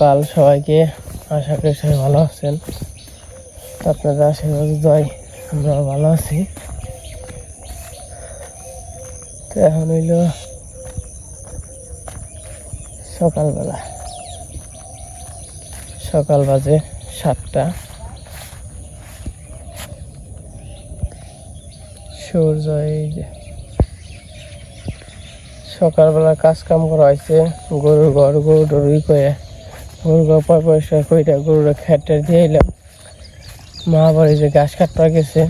সকাল, সবাইকে আশা করি সবাই ভালো আছেন। আপনাদের আশীর্বাদ দয় আমরা ভালো আছি। তো এখন হইল সকালবেলা। সকাল বাজে সাতটা। সূর্য এই যে সকালবেলা কাজ কাম করা হয়েছে। গরুর ঘর গরু টরুই করে পয় পরিষ্কার কইটা গরুর খেটটা দিয়ে এলাম। মা যে ঘাস কাটতে গেছে।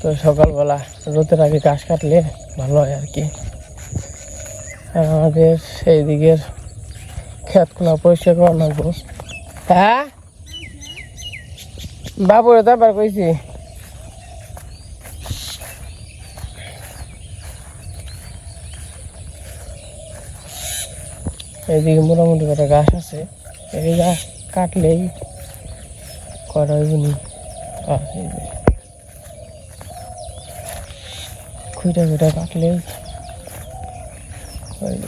তো সকালবেলা রোদের আগে ঘাস কাটলে ভালো হয় আর কি। আমাদের সেই দিকের ক্ষেতগুলো পরিষ্কার করা লাগবো হ্যাঁ? বাবুরে তো আবার কইছি। এইদিকে মোটামুটি কটা গাছ আছে এই গাছ কাটলেই করা হইব নি গাছ এই যে। খুঁটা খুঁটা কাটলেই হইব।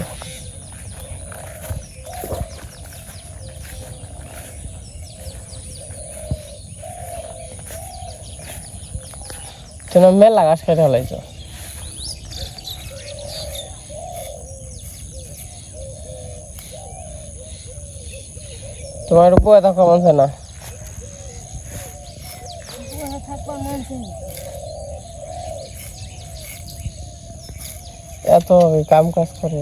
তুমি মেলা গাছ কেটে হলাইছো তোমার উপরে থাকা মানছে না। এত কাম কাজ করে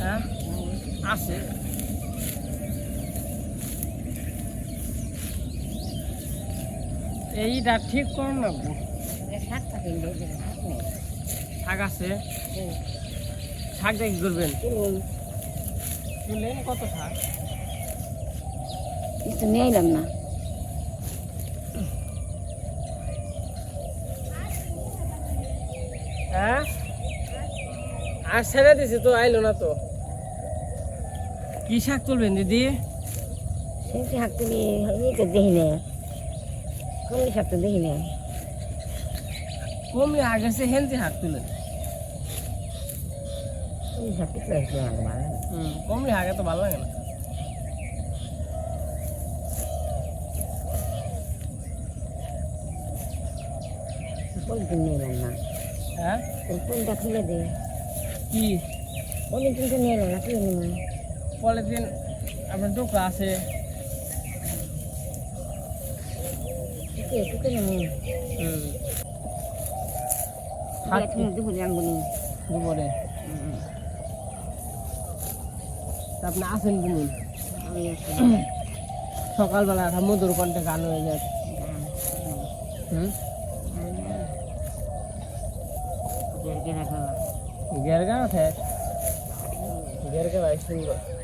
হ্যাঁ আছে এইটা ঠিক করুন না শাক আছে? কি করবেন? কত শাক? কিছু নিয়ে এলাম না। হ্যাঁ? আর ছেড়ে দিছি তো আইলো না তো। কি শাক তুলবেন দিদি? সেই শাক তুমি দেখি না। কমলি শাক তো দেখি না কমলে আগে সে হেলদি শাক তুলেন কমলি শাক তো কমলে তো ভালো লাগে না। পলিথিন নিয়ে এলাম না হ্যাঁ? পলিটা খুলে দে। কি? পলিথিন তো নিয়ে এলাম না তুলে নিলাম পলিথিন আপনার টুকরা আছে। เกี่ยวทุกอย่างเลยเออพักทุ่งที่หุ่นยังบนนี้ดูบ่ได้ตับน้าสินบุญสกัลเวลาทำมุดรูปันตะการเลยจ้ะหืม गेरगा फेर गेरगा भाई सुन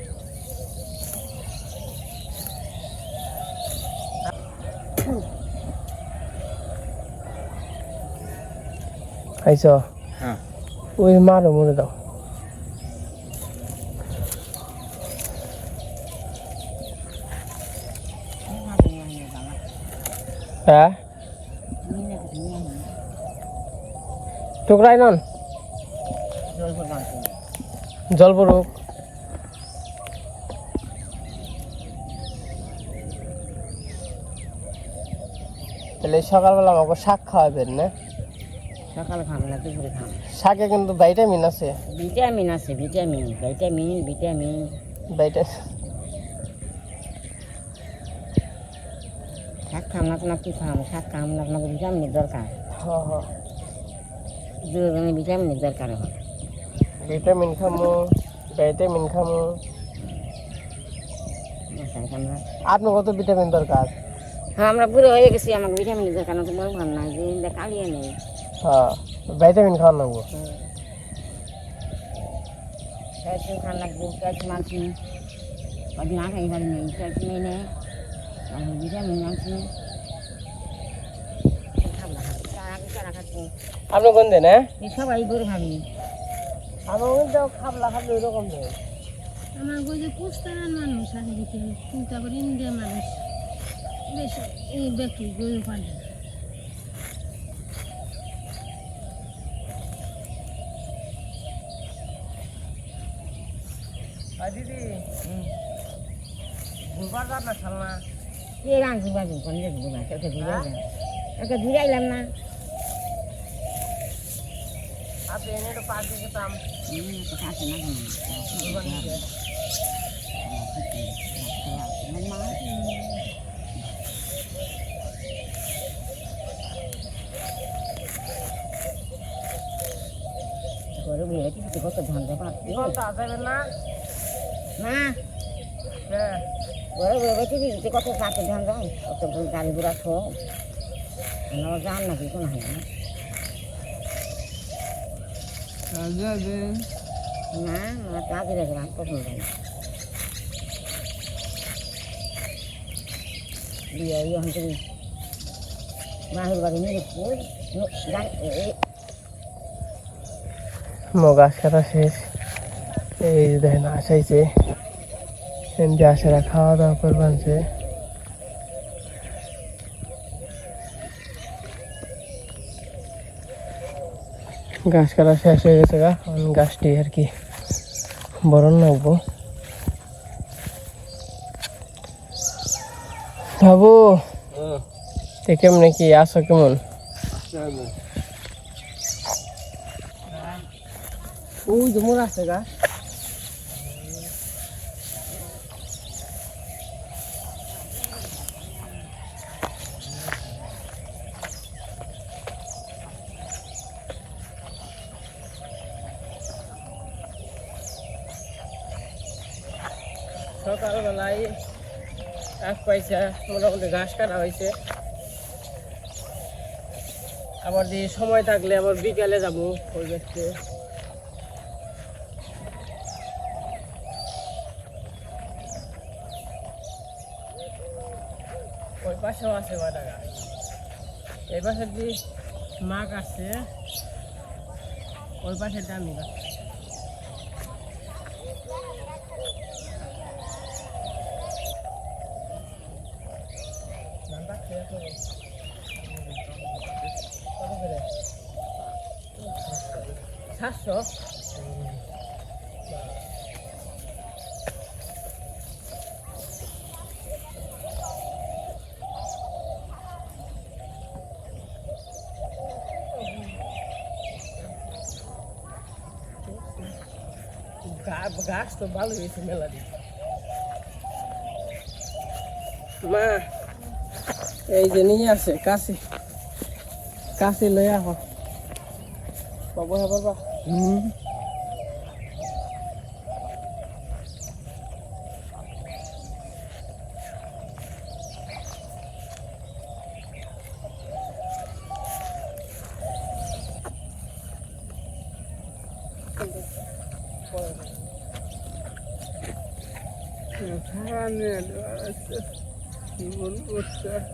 হ্যাঁ। ওই মারো মরে দাও হ্যাঁ? টুকরাই নন? জল পড়ুক। তাহলে সকালবেলা আমাকে শাক খাওয়াবেন না? সকালে খাব না দুপুরে খাব শাকে কিন্তু ভিটামিন আছে। ভিটামিন আছে ভিটামিন ভিটামিন ভিটামিন। ভাইটা শাক খাম না কি খাম? শাক খাম না কোনো ভিটামিনের দরকার। দুজনে ভিটামিনের দরকার হয়। ভিটামিন খামো ভিটামিন খামো। মশাই আমরা আপনি কত ভিটামিন দরকার? হ্যাঁ আমরা বুড়ো হয়ে গেছি আমাকে ভিটামিনের দরকার না তো বড় ভাব নাই যে কালিয়ে নেই। হ্যাঁ ভিটামিন খাওয়ান লাগবো। ক্যালসিয়াম খান লাগবে নেই নেই ভিটামিন আপনি কোন দেন হ্যাঁ? এই সবাই গরু খাবি আমি কিন্তু খাবলা খাবলা এরকম দেয় আমার মানুষ আছে দেখি। কিন্তু আবার ইন্ডিয়া মানুষ। বেশ এই ব্যক্তি গরু পালে। না। বুধবার রাত না খাল না কে রাঁধছি বাজু কোন যে ঘুরে ওকে ঘুরে যান ওকে ঘুরে আইলাম না। আপনি এনে তো পাঁচ দিকে তো কাছে না কেন? মা, গরু বিয়ে কত ধান দেবা এখন না। না হ্যাঁ। গরু বিয়ে হয়েছে দিতে কত কাছে ধান যায় কত গাড়ি ঘোড়া শো আমার জান নাকি কোনো হয় না। না আমার বিয়ে তুমি বাহির বাড়ি কাটা শেষ। এই যে দেখেন আসাইছে। এমনি আসারা খাওয়া দাওয়া করবানছে গাছ কাটা শেষ হয়ে গেছে গা গাছটি আর কি বরণ লাগবো বাবু তে কেমনে কি আছো কেমন? ওই যে মোর আছে গা সকালবেলায় পয়সা মোটামুটি ঘাস কাটা হয়েছে। আবার যদি সময় থাকলে আবার বিকালে যাব ওই দেখতে ওই পাশেও আছে কয়টা গাছ। এই পাশে যে মাগ আছে ওই পাশে দামি গাছ দামটা খেয়ে তো কত করে সাতশো? গাছ তো ভালো হয়েছে মেলা মা এই যে নিয়ে আসে কাশি কাশি লই আহ পাবো হ্যাঁ পারবা হুম ওর পাতা করে নিয়ে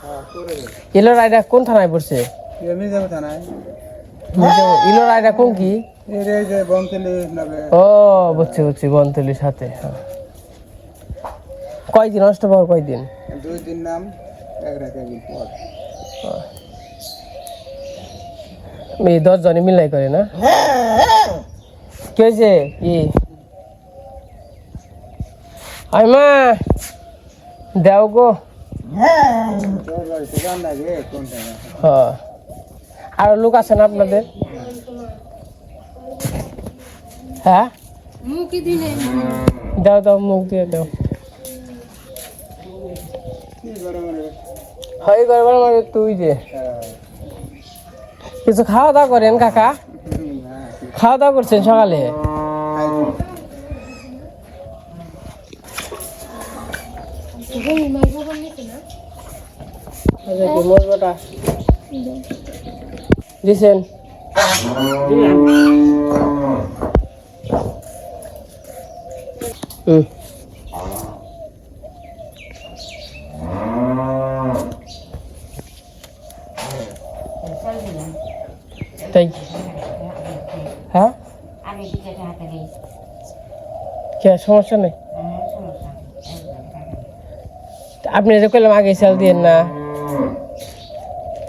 ইলোরা এটা কোন থানায় পড়ছে। ইলোরা এটা কোন কি? ও বুঝছি বুঝছি বনতলির সাথে হ্যাঁ। কয়দিন অষ্টভর কয়দিন? দুই দিন নাম এই দশ জনে মিলাই করে না? কি হয়েছে কি আই মা দেও গো। তোর বাড়িতে গান লাগে কোনটা না হ আর লোক আছে না আপনাদের? হ্যাঁ? দাও দাও, মুখ দিয়ে দাও। হয় করবার মানে তুই যে। কিছু খাওয়া দাওয়া করেন কাকা? খাওয়া দাওয়া করছেন সকালে? মরবটা দিছেন। হুম। তাই হ্যাঁ? কে সমস্যা নেই? আপনি যে কইলাম আগে সেল দিয়েন না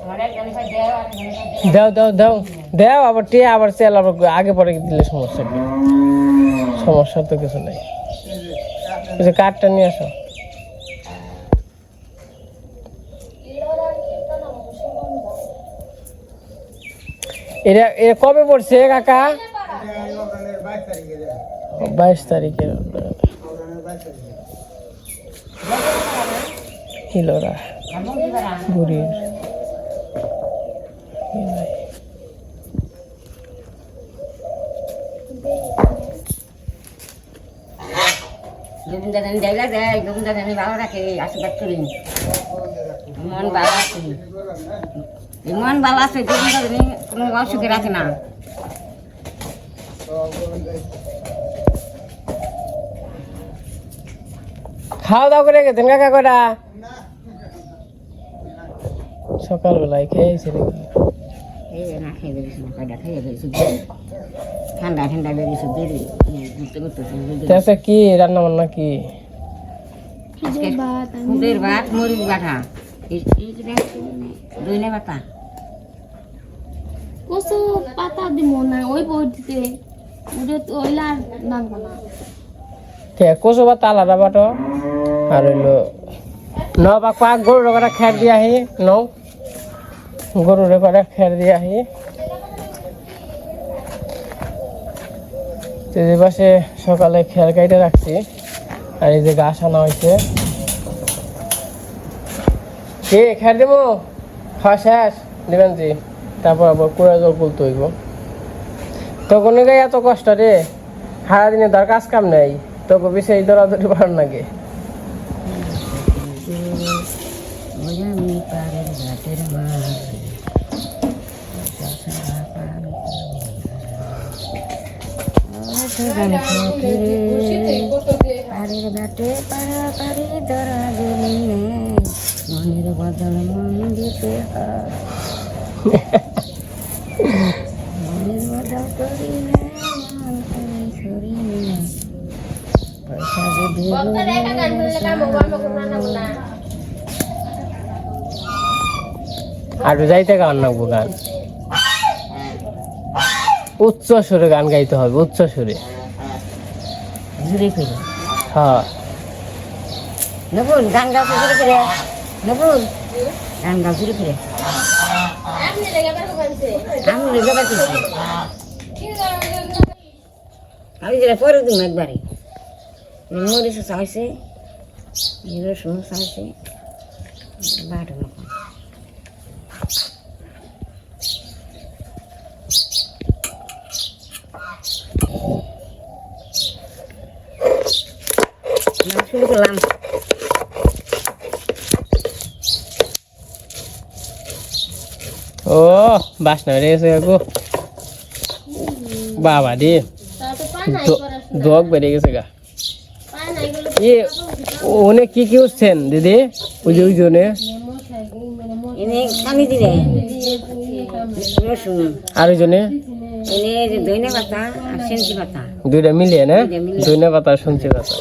আমার একজন দেওয়া একজন দাও দাও দাও। দাও, আবার টিয়া, আবার সেল আবার আগে পরে দিলে সমস্যা কি? সমস্যা তো কিছু নেই। যে কার্ডটা নিয়ে আসো। এটা এটা কবে পড়ছে কাকা? বাইশ তারিখে। হিলোরা জানি জায়গা দেয় গোবিন্দা জানি ভালো রাখে আশীর্বাদ করি। মন ভালো আছে। মন ভালো আছে গোবিন্দা জানি কোনো অসুখে রাখে না। খাওয়া দাওয়া করে গেছেন কাকা কটা? সকালবেলায় খেয়েছে নাকি? না খেয়ে বেরিয়েছি না খেয়ে বেরিয়েছি ঠান্ডা ঠান্ডা বেরিয়েছি দেরি ঘুরতে ঘুরতে তো আচ্ছা কি রান্না বান্না কি? খিদের ভাত মরিচ বাটা। দই না বাতা কচু পাতা দিব না ওই পদ্ধতিতে ওটা তো ওইলা আর না। কে কচু বা তালাটা বাটো। আর হইল ন বা গরুর করে খের দিয়ে আহি ন গরুরে করে খের দিয়ে আহি। যে পাশে সকালে খেয়াল কাইটে রাখছি। আর এই যে গাছ আনা হয়েছে কে খের দেবো? খাওয়া শেষ? দেবেন জি। তারপর আবার কুড়া জল তুলতে হইব। তখন এত কষ্ট রে? সারাদিনে ধর কাজ কাম নেই। তোকে এই দৌড়াদৌড়ি পার নাকি আমি আর যাইতে গান নাকবো গান। উচ্চ সুরে গান গাইতে হবে উচ্চ সুরে ফিরে হ্যাঁ। গান গাও ফিরে গান গাও ঘুরে ফিরে আমি যেটা পরে একবারে মরিচ চাইছে রসুন চাইছে শুরু করলাম। ও বাসনা বেড়ে গেছে গো। বাবা রে তারা তো পায় নাই দ- দোয়াক গেছে গা। পায় নাই এগুলো ইয়ে ওনে কি কি উঠছেন দিদি? ওই যে ওই জনে আর ওই জনে দুইটা মিলিয়ে না। দুইটা পাতা শুনছি পাতা।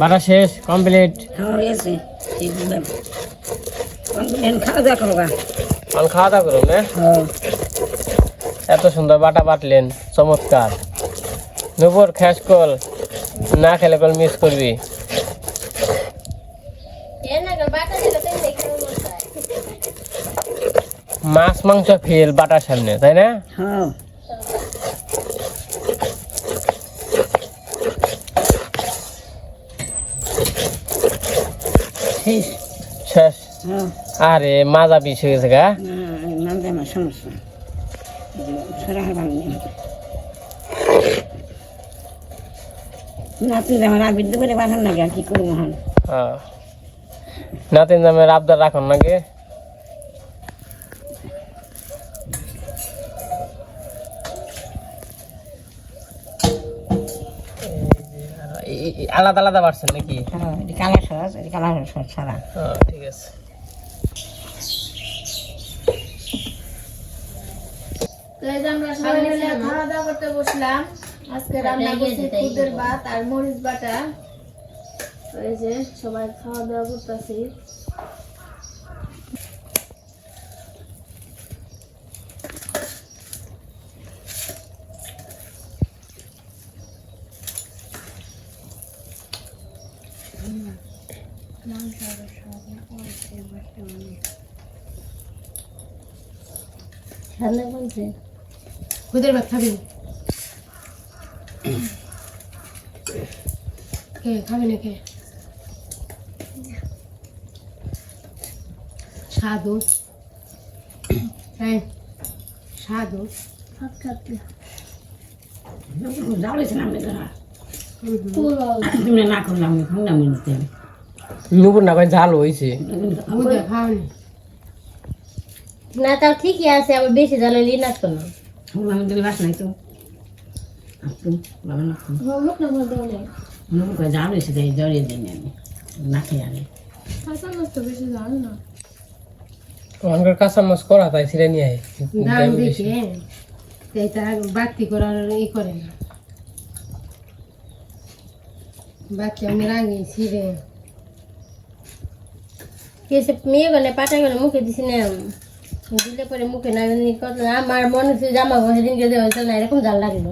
বাটা শেষ কমপ্লিট খাওয়া দাওয়া এখন খাওয়া দাওয়া হ্যাঁ। এত সুন্দর বাটা বাটলেন চমৎকার। নুপুর খ্যাস কল। না খেলে কল মিস করবি। মাছ মাংস ফেল বাটার সামনে তাই না? হ্যাঁ। শেষ। হ্যাঁ। আরে মাজা বিষ হয়ে গেছে গা। সমস্যা। সরা ভালো নেই নাতি আমার আবির করে বাঁধান লাগে আর কি করব হন হ্যাঁ। নাতিন নামের আবদার রাখুন নাকি? আলাদা আলাদা বাড়ছেন নাকি? হ্যাঁ কালার সস কালার সস ছাড়া হ্যাঁ, ঠিক আছে। আমরা সবাই মিলে খাওয়া দাওয়া করতে বসলাম। আজকে রান্না করছি খুদের ভাত আর মরিচ বাটা। এই যে সবাই খাওয়া দাওয়া করতেছি। খুদের ভাত খাবি? কে খাবি না কে সাধু। হ্যাঁ সাধু। নুপুর না জাল হয়েছে না তাও ঠিকই আছে আবার বেশি জ্বালা লি না তো না। খাওয়ালাম তুমি বাস নাই তো। আপু বাবা না মুখ না বলতে বলে মনে করে যাওয়া হয়েছে তাই জড়িয়ে দিই আমি না খেয়ে বেশি না ওখানকার কাঁচা মাছ করা তাই ছিঁড়ে নিয়ে আয় দাম দেখে তাই তারা বাড়তি করার ই করে না বাচ্চা আমি রাঙিয়ে ছিঁড়ে কেসে মেয়ে গনে পাটা গনে মুখে দিছি না। দিলে পরে মুখে না আমার মনে হচ্ছে জামা সেদিনকে দেওয়া হয়েছিল না, এরকম জাল লাগল